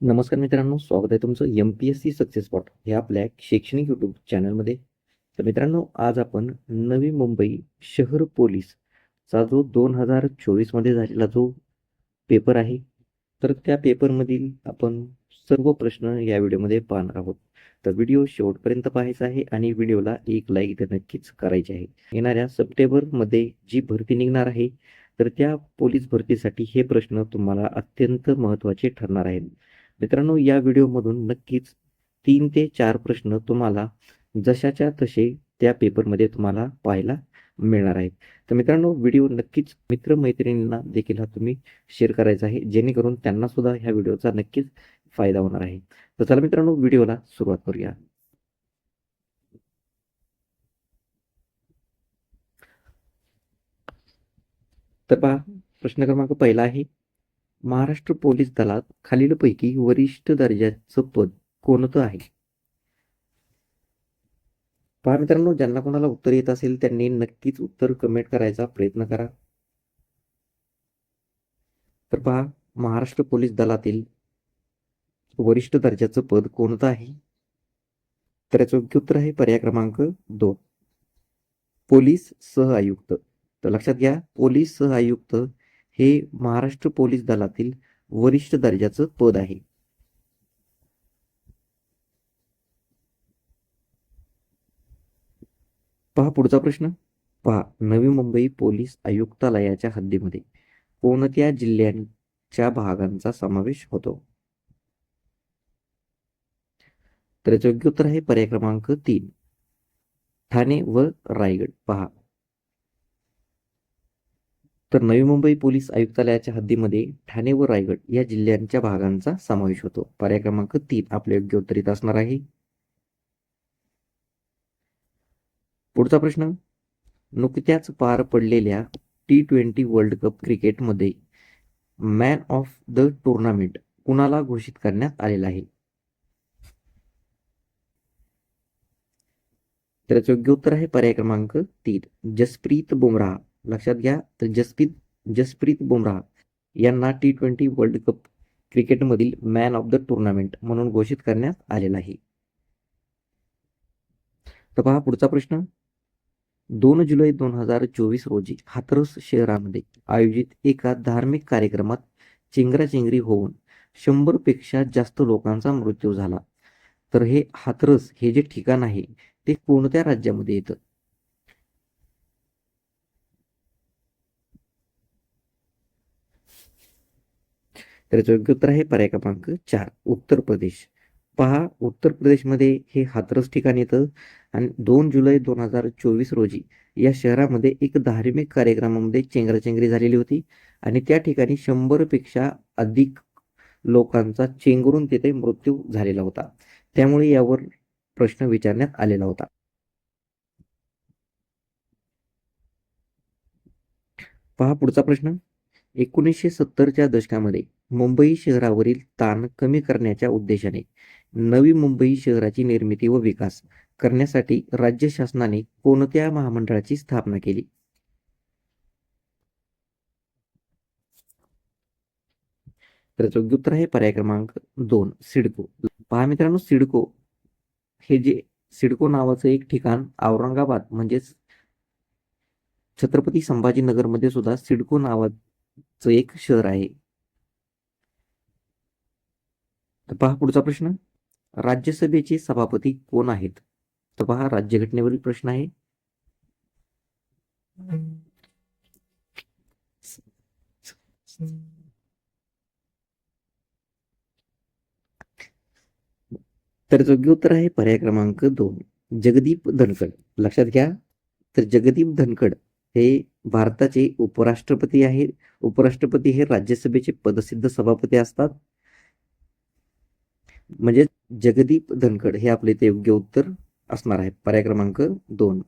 नमस्कार मित्रांनो स्वागत आहे तुमचं M P S C success spot हे आपल्या शैक्षणिक यूट्यूब चॅनलमध्ये तर मित्रांनो आज आपण नवी मुंबई शहर पोलीसचा जो दोन हजार चोवीसमध्ये झालेला जो पेपर आहे तर त्या पेपरमधील आपण सर्व प्रश्न या व्हिडिओमध्ये पाहणार आहोत. तर व्हिडिओ शेवटपर्यंत पाहायचा आहे आणि व्हिडिओला एक लाईक तर नक्कीच करायचे आहे. येणाऱ्या सप्टेंबरमध्ये जी भरती निघणार आहे तर त्या पोलीस भरतीसाठी हे प्रश्न तुम्हाला अत्यंत महत्त्वाचे ठरणार आहेत. मित्रांनो या व्हिडिओमधून नक्कीच तीन ते चार प्रश्न तुम्हाला जशाच्या तसे त्या पेपरमध्ये तुम्हाला पाहायला मिळणार आहेत. तर मित्रांनो व्हिडिओ नक्कीच मित्रमैत्रिणींना देखील हा तुम्ही शेअर करायचा आहे. जेणेकरून त्यांना सुद्धा ह्या व्हिडिओचा नक्कीच फायदा होणार आहे. तर चला मित्रांनो व्हिडिओला सुरुवात करूया. तर पहा प्रश्न क्रमांक पहिला आहे. महाराष्ट्र पोलीस दलात खालीलपैकी वरिष्ठ दर्जाचं पद कोणतं आहे? पहा मित्रांनो ज्यांना कोणाला उत्तर येत असेल त्यांनी नक्कीच उत्तर कमेंट करायचा प्रयत्न करा. तर पहा महाराष्ट्र पोलीस दलातील वरिष्ठ दर्जाचं पद कोणतं आहे? तर याचं योग्य उत्तर आहे पर्याय क्रमांक दोन. पोलीस सह आयुक्त तर लक्षात घ्या पोलीस सह आयुक्त हे महाराष्ट्र पोलीस दलातील वरिष्ठ दर्जाचं पद आहे. पहा पुढचा प्रश्न. पहा नवी मुंबई पोलीस आयुक्तालयाच्या हद्दीमध्ये कोणत्या जिल्ह्यांच्या भागांचा समावेश होतो? तर याचं योग्य उत्तर आहे पर्याय क्रमांक तीन. ठाणे व रायगड. पहा तर नवी मुंबई पोलीस आयुक्तालयाच्या हद्दीमध्ये ठाणे व रायगड या जिल्ह्यांच्या भागांचा समावेश होतो. पर्याय क्रमांक तीन आपले योग्य उत्तरित असणार आहे. पुढचा प्रश्न नुकत्याच पार पडलेल्या टी ट्वेंटी वर्ल्ड कप क्रिकेटमध्ये मॅन ऑफ द टुर्नामेंट कुणाला घोषित करण्यात आलेला आहे? तर याचं योग्य उत्तर आहे पर्याय क्रमांक तीन जसप्रीत बुमराह. लक्षात घ्या. तर जसप्रीत जसप्रीत बुमराह यांना टी ट्वेंटी वर्ल्ड कप क्रिकेटमधील मॅन ऑफ द टुर्नामेंट म्हणून घोषित करण्यात आलेला आहे तर पहा पुढचा प्रश्न. दोन जुलै दोन हजार चोवीस रोजी हाथरस शहरामध्ये आयोजित एका धार्मिक कार्यक्रमात चेंगराचेंगरी होऊन शंभरपेक्षा जास्त लोकांचा मृत्यू झाला. तर हे हाथरस हे जे ठिकाण आहे ते कोणत्या राज्यामध्ये येतं? त्याचं योग्य उत्तर आहे पर्याय क्रमांक चार उत्तर प्रदेश. पहा उत्तर प्रदेशमध्ये हे हाथरस ठिकाण येतं आणि दोन जुलै दोन हजार चोवीस रोजी या शहरामध्ये एक धार्मिक कार्यक्रमामध्ये चेंगराचेंगरी झालेली होती आणि त्या ठिकाणी शंभरपेक्षा अधिक लोकांचा चेंगरून तिथे मृत्यू झालेला होता. त्यामुळे यावर प्रश्न विचारण्यात आलेला होता. पहा पुढचा प्रश्न. एकोणीसशे सत्तरच्या दशकामध्ये मुंबई शहरावरील ताण कमी करण्याच्या उद्देशाने नवी मुंबई शहराची निर्मिती व विकास करण्यासाठी राज्य शासनाने कोणत्या महामंडळाची स्थापना केली? तर योग्य उत्तर आहे पर्याय क्रमांक दोन सिडको. पहा मित्रांनो सिडको हे जे सिडको नावाचं एक ठिकाण औरंगाबाद म्हणजेच छत्रपती संभाजीनगरमध्ये सुद्धा सिडको च एक शहर आहे. तर पहा पुढचा प्रश्न. राज्यसभेचे सभापती कोण आहेत? तर पहा राज्यघटनेवरील प्रश्न आहे. तर योग्य उत्तर आहे पर्याय क्रमांक दोन. जगदीप धनखड. लक्षात घ्या. तर जगदीप धनखड हे भारताचे उपराष्ट्रपती आहेत. उपराष्ट्रपती हे राज्यसभेचे पदसिद्ध सभापती असतात. म्हणजे जगदीप धनखड हे आपले ते योग्य उत्तर असणार आहे पर्याय क्रमांक दोन.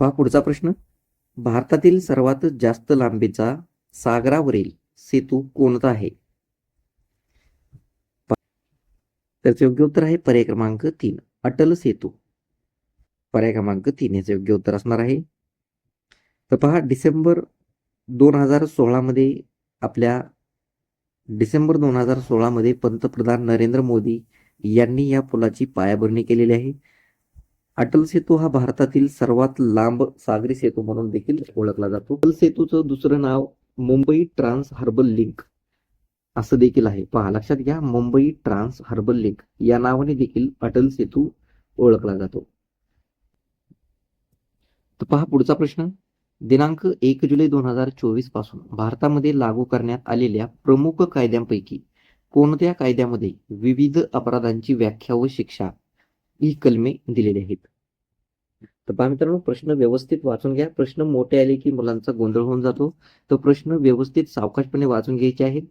पहा पुढचा प्रश्न. भारतातील सर्वात जास्त लांबीचा सागरावरील सेतू कोणता आहे? त्याचे योग्य उत्तर आहे पर्याय क्रमांक तीन. अटल सेतू पर्याय क्रमांक तीन याचं योग्य उत्तर असणार आहे. तर पहा डिसेंबर दोन हजार सोळामध्ये आपल्या डिसेंबर दोन हजार सोळामध्ये पंतप्रधान नरेंद्र मोदी यांनी या पुलाची पायाभरणी केलेली आहे. अटल सेतू हा भारतातील सर्वात लांब सागरी सेतू म्हणून देखील ओळखला जातो. अटल सेतूचं दुसरं नाव मुंबई ट्रान्स हार्बर लिंक. असं देखील आहे. पहा लक्षात घ्या मुंबई ट्रान्स हार्बर लिंक या नावाने देखील अटल सेतू ओळखला जातो. तर पहा पुढचा प्रश्न. दिनांक एक जुलै दोन हजार चोवीसपासून भारतामध्ये लागू करण्यात आलेल्या प्रमुख कायद्यांपैकी कोणत्या कायद्यामध्ये विविध अपराधांची व्याख्या व शिक्षा ही कलमे दिलेली आहेत? तर पहा मित्रांनो प्रश्न व्यवस्थित वाचून घ्या. प्रश्न मोठे आले की मुलांचा गोंधळ होऊन जातो. तर प्रश्न व्यवस्थित सावकाशपणे वाचून घ्यायचे आहेत.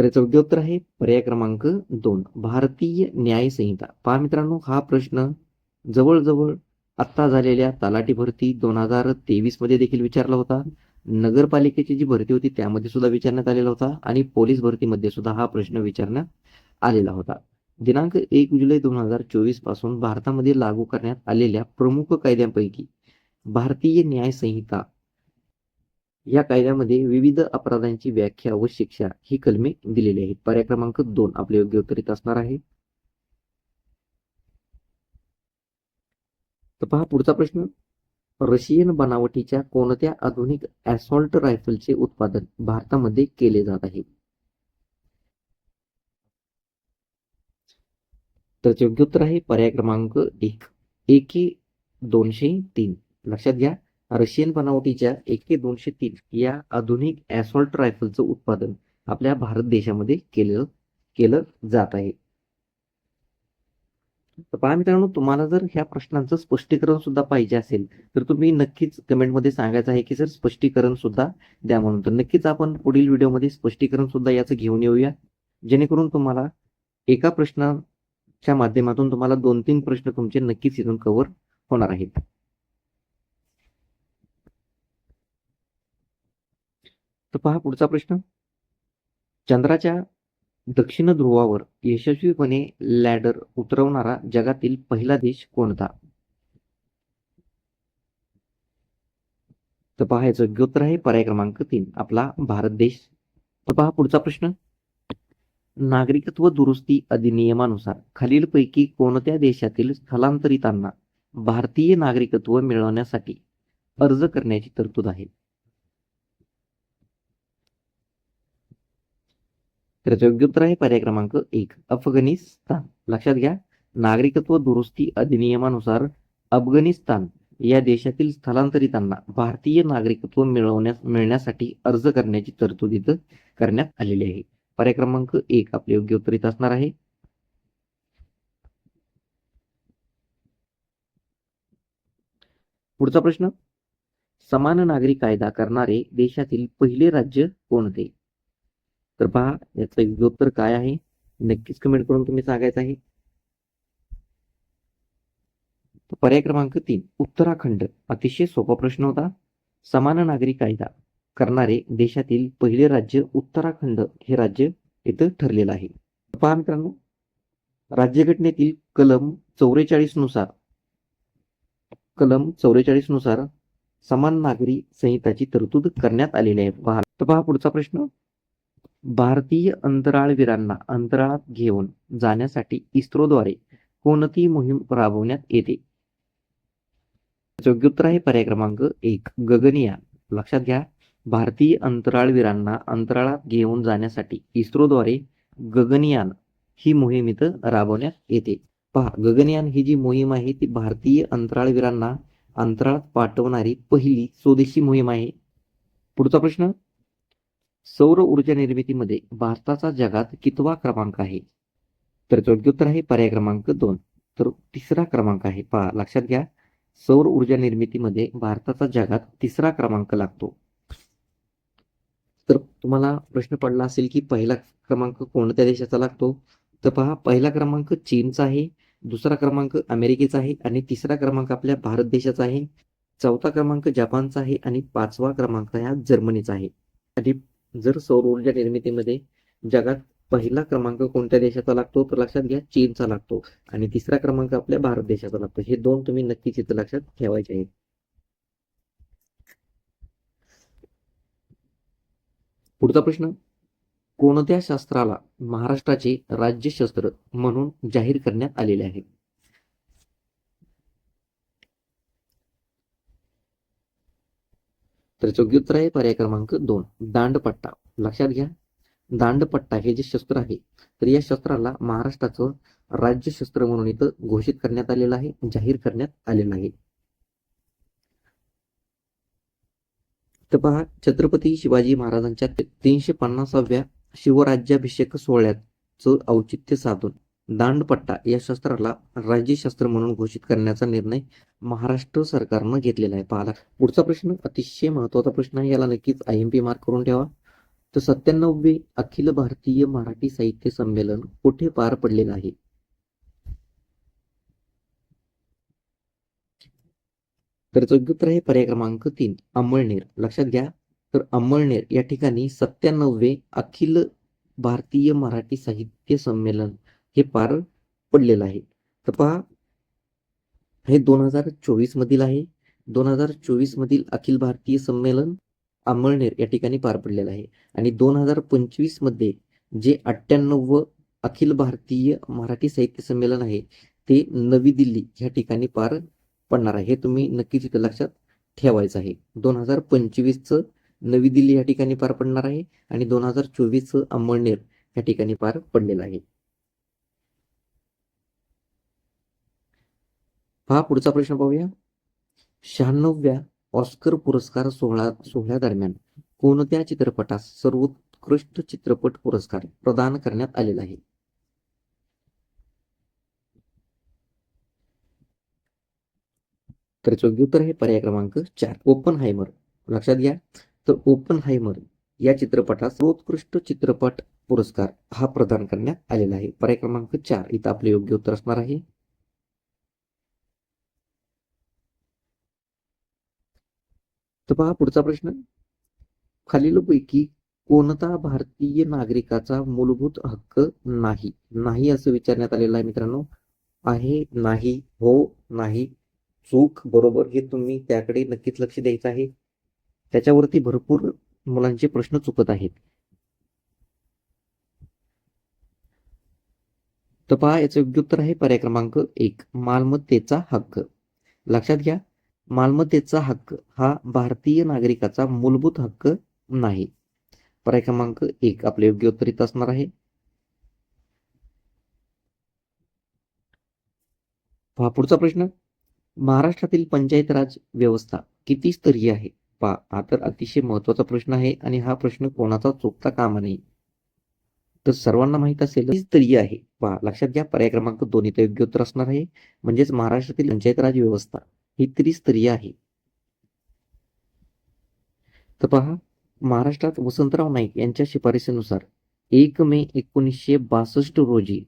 तर याचं उत्तर आहे. पर्याय क्रमांक दोन. भारतीय न्याय संहिता. पहा मित्रांनो हा प्रश्न जवळजवळ आत्ता झालेल्या तलाठी भरती दोन हजार तेवीसमध्ये देखील विचारला होता. नगरपालिकेची जी भरती होती त्यामध्ये सुद्धा विचारण्यात आलेला होता आणि पोलीस भरतीमध्ये सुद्धा हा प्रश्न विचारण्यात आलेला होता. दिनांक एक जुलै दोन हजार चोवीसपासून भारतामध्ये लागू करण्यात आलेल्या प्रमुख कायद्यांपैकी भारतीय न्याय संहिता या कायद्यामध्ये विविध अपराधांची व्याख्या व शिक्षा ही कलमे दिलेली आहेत. पर्याय क्रमांक दोन आपले योग्य उत्तरित असणार आहे. तर पहा पुढचा प्रश्न. रशियन बनावटीच्या कोणत्या आधुनिक ॲसॉल्ट रायफलचे उत्पादन भारतामध्ये केले जात आहे? तर योग्य उत्तर आहे पर्याय क्रमांक एक. एके दोनशे तीन. लक्षात घ्या. रशियन बनावटीच्या एके दोनशे तीन या आधुनिक ॲसॉल्ट रायफलचं उत्पादन आपल्या भारत देशामध्ये केलं केलं जात आहे. तर पहा मित्रांनो तुम्हाला जर ह्या प्रश्नांचं स्पष्टीकरण सुद्धा पाहिजे असेल तर तुम्ही नक्कीच कमेंटमध्ये सांगायचं आहे की सर स्पष्टीकरण सुद्धा द्या म्हणून. तर नक्कीच आपण पुढील व्हिडिओमध्ये स्पष्टीकरण सुद्धा याचं घेऊन येऊया. जेणेकरून तुम्हाला एका प्रश्नाच्या माध्यमातून तुम्हाला दोन तीन प्रश्न तुमचे नक्कीच इथून कव्हर होणार आहेत. तर पहा पुढचा प्रश्न. चंद्राच्या दक्षिण ध्रुवावर यशस्वीपणे लॅडर उतरवणारा जगातील पहिला देश कोणता? तर पहा याचं योग्य उत्तर आहे पर्याय क्रमांक तीन आपला भारत देश. तर पहा पुढचा प्रश्न. नागरिकत्व दुरुस्ती अधिनियमानुसार खालीलपैकी कोणत्या देशातील स्थलांतरितांना भारतीय नागरिकत्व मिळवण्यासाठी अर्ज करण्याची तरतूद आहे? त्याचं योग्य उत्तर आहे पर्याय क्रमांक एक अफगाणिस्तान. लक्षात घ्या नागरिकत्व दुरुस्ती अधिनियमानुसार अफगाणिस्तान या देशातील स्थलांतरितांना भारतीय नागरिकत्व मिळवण्यास मिळण्यासाठी अर्ज करण्याची तरतूद इथं करण्यात आलेली आहे. पर्याय क्रमांक एक आपले योग्य उत्तर इथं असणार आहे. पुढचा प्रश्न समान नागरी कायदा करणारे देशातील पहिले राज्य कोणते? तर पहा याचं योग्य उत्तर काय आहे? नक्कीच कमेंट करून तुम्ही सांगायचं आहे. पर्याय क्रमांक तीन उत्तराखंड. अतिशय सोपा प्रश्न होता. समान नागरी कायदा करणारे देशातील पहिले राज्य उत्तराखंड हे राज्य इथं ठरलेलं आहे. पहा मित्रांनो राज्यघटनेतील कलम चौवेचाळीसनुसार कलम चौवेचाळीसनुसार समान नागरी संहिताची तरतूद करण्यात आलेली आहे. पहा. तर पहा पुढचा प्रश्न. भारतीय अंतराळवीरांना अंतराळात घेऊन जाण्यासाठी इस्रोद्वारे कोणती मोहीम राबवण्यात येते? योग्य उत्तर आहे पर्याय क्रमांक एक. गगनयान. लक्षात घ्या भारतीय अंतराळवीरांना अंतराळात घेऊन जाण्यासाठी इस्रोद्वारे गगनयान ही मोहीम इथं राबवण्यात येते. पहा गगनयान ही जी मोहीम आहे ती भारतीय अंतराळवीरांना अंतराळात पाठवणारी पहिली स्वदेशी मोहीम आहे. पुढचा प्रश्न सौर ऊर्जा निर्मितीमध्ये भारताचा जगात कितवा क्रमांक आहे? तर योग्य उत्तर आहे पर्याय क्रमांक दोन. तर तिसरा क्रमांक आहे पहा लक्षात घ्या. सौर ऊर्जा निर्मितीमध्ये भारताचा जगात तिसरा क्रमांक लागतो. तर तुम्हाला प्रश्न पडला असेल की पहिला क्रमांक कोणत्या देशाचा लागतो? तर पहा पहिला क्रमांक चीनचा आहे दुसरा क्रमांक अमेरिकेचा आहे आणि तिसरा क्रमांक आपल्या भारत देशाचा आहे चौथा क्रमांक जपानचा आहे आणि पाचवा क्रमांक हा जर्मनीचा आहे. आणि जर सौर ऊर्जा निर्मितीमध्ये जगात पहिला क्रमांक कोणत्या देशाचा लागतो तर लक्षात घ्या चीनचा लागतो. आणि तिसरा क्रमांक आपल्या भारत देशाचा लागतो. हे दोन तुम्ही नक्कीच इथं लक्षात ठेवायचे आहेत. पुढचा प्रश्न कोणत्या शास्त्राला महाराष्ट्राचे राज्यशास्त्र म्हणून जाहीर करण्यात आलेले आहे? तर योग्य उत्तर आहे पर्याय क्रमांक दोन दांडपट्टा. लक्षात घ्या. दांडपट्टा हे जे शस्त्र आहे तर या शस्त्राला महाराष्ट्राचं राज्यशस्त्र म्हणून इथं घोषित करण्यात आलेलं आहे जाहीर करण्यात आलेलं आहे. तर पहा छत्रपती शिवाजी महाराजांच्या तीनशे पन्नासाव्या शिवराज्याभिषेक सोहळ्याचं औचित्य साधून दांडपट्टा या शस्त्राला राज्यशस्त्र म्हणून घोषित करण्याचा निर्णय महाराष्ट्र सरकारनं घेतलेला आहे. पाहला पुढचा प्रश्न अतिशय महत्त्वाचा प्रश्न आहे. याला नक्कीच आय एम पी मार्क करून ठेवा. तर सत्त्याण्णववे अखिल भारतीय मराठी साहित्य संमेलन कुठे पार पडलेलं आहे? तर योग्य उत्तर आहे पर्याय क्रमांक तीन अंमळनेर. लक्षात घ्या. तर अंमळनेर या ठिकाणी सत्त्याण्णववे अखिल भारतीय मराठी साहित्य संमेलन हे पार पडलेलं आहे. तर पहा हे दोन हजार चोवीस मधील आहे. दोन हजार चोवीस मधील अखिल भारतीय संमेलन अंमळनेर या ठिकाणी पार पडलेलं आहे. आणि दोन हजार पंचवीसमध्ये जे अठ्ठ्याण्णव अखिल भारतीय मराठी साहित्य संमेलन आहे ते नवी दिल्ली या ठिकाणी पार पडणार आहे. हे तुम्ही नक्कीच इथं लक्षात ठेवायचं आहे. दोन हजार पंचवीसचं नवी दिल्ली या ठिकाणी पार पडणार आहे आणि दोन हजार चोवीसचं अंमळनेर या ठिकाणी पार पडलेलं आहे. हा पुढचा प्रश्न पाहूया. शहाण्णव्या ऑस्कर पुरस्कार सोहळा सोहळ्यादरम्यान कोणत्या चित्रपटास सर्वोत्कृष्ट चित्रपट पुरस्कार प्रदान करण्यात आलेला आहे? तर योग्य उत्तर आहे पर्याय क्रमांक चार ओपन हायमर लक्षात घ्या. तर ओपन हायमर या चित्रपटास सर्वोत्कृष्ट चित्रपट पुरस्कार हा प्रदान करण्यात आलेला आहे. पर्याय क्रमांक चार इथं आपले योग्य उत्तर असणार आहे. तर पहा पुढचा प्रश्न. खालीलपैकी कोणता भारतीय नागरिकाचा मूलभूत हक्क नाही? नाही असं विचारण्यात आलेलं आहे मित्रांनो. आहे नाही हो नाही चूक बरोबर हे तुम्ही त्याकडे नक्कीच लक्ष द्यायचं आहे. त्याच्यावरती भरपूर मुलांचे प्रश्न चुकत आहेत. तर पहा याचं योग्य उत्तर आहे पर्याय क्रमांक एक मालमत्तेचा हक्क. लक्षात घ्या मालमत्तेचा हक्क हा भारतीय नागरिकाचा मूलभूत हक्क नाही. पर्याय क्रमांक एक आपले योग्य उत्तर इथं असणार आहे. पहा पुढचा प्रश्न. महाराष्ट्रातील पंचायत राज व्यवस्था किती स्तरीय आहे? पहा हा तर अतिशय महत्त्वाचा प्रश्न आहे आणि हा प्रश्न कोणाचा चुकता कामा नाही तर सर्वांना माहीत असेल स्तरीय आहे? पहा लक्षात घ्या पर्याय क्रमांक दोन इथं योग्य उत्तर असणार आहे. म्हणजेच महाराष्ट्रातील पंचायत राज व्यवस्था. ही त्रिस्तरीय आहे. तर पहा महाराष्ट्रात वसंतराव नाईक यांच्या शिफारसीनुसार एक मे एकोणीसशे बासष्ट रोजी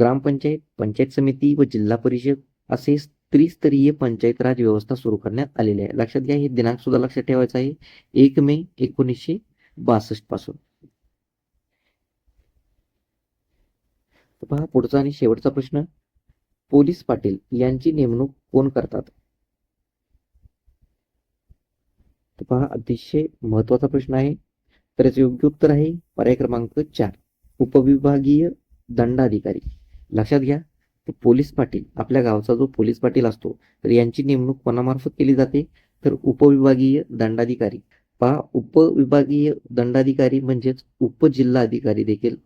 ग्रामपंचायत पंचायत समिती व जिल्हा परिषद असे त्रिस्तरीय पंचायत राज व्यवस्था सुरू करण्यात आलेली आहे. लक्षात घ्या हे दिनांक सुद्धा लक्षात ठेवायचा आहे. एक मे एकोणीसशे बासष्टपासून. पहा पुढचा आणि शेवटचा प्रश्न. पोलीस पाटील यांची नेमणूक कोण करतात? पहा अतिशय महत्त्वाचा प्रश्न आहे. तर याचं योग्य उत्तर आहे पर्याय क्रमांक चार उपविभागीय दंडाधिकारी. लक्षात घ्या पोलीस पाटील आपल्या गावचा जो पोलीस पाटील असतो तर यांची नेमणूक कोणामार्फत केली जाते? तर उपविभागीय दंडाधिकारी. पहा उपविभागीय दंडाधिकारी म्हणजेच उपजिल्हाधिकारी देखील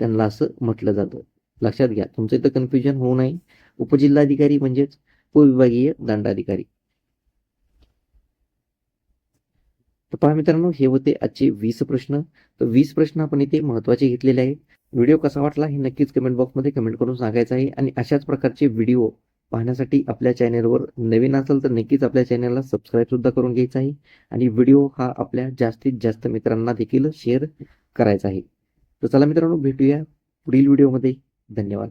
त्यांना असं म्हटलं जातं. लक्षात घ्या तुमचं इथं कन्फ्युजन होऊ नये. उपजिल्हाधिकारी म्हणजेच उपविभागीय दंडाधिकारी. तर पहा मित्रांनो हे होते आजचे वीस प्रश्न. तर वीस प्रश्न आपण इथे महत्त्वाचे घेतलेले आहेत. व्हिडिओ कसा वाटला हे नक्कीच कमेंट बॉक्समध्ये कमेंट करून सांगायचं आहे. आणि अशाच प्रकारचे व्हिडिओ पाहण्यासाठी आपल्या चॅनेलवर नवीन असेल तर नक्कीच आपल्या चॅनलला सबस्क्राईब सुद्धा करून घ्यायचा आहे. आणि व्हिडिओ हा आपल्या जास्तीत जास्त मित्रांना देखील शेअर करायचा आहे. तर चला मित्रांनो भेटूया पुढील व्हिडिओमध्ये धन्यवाद.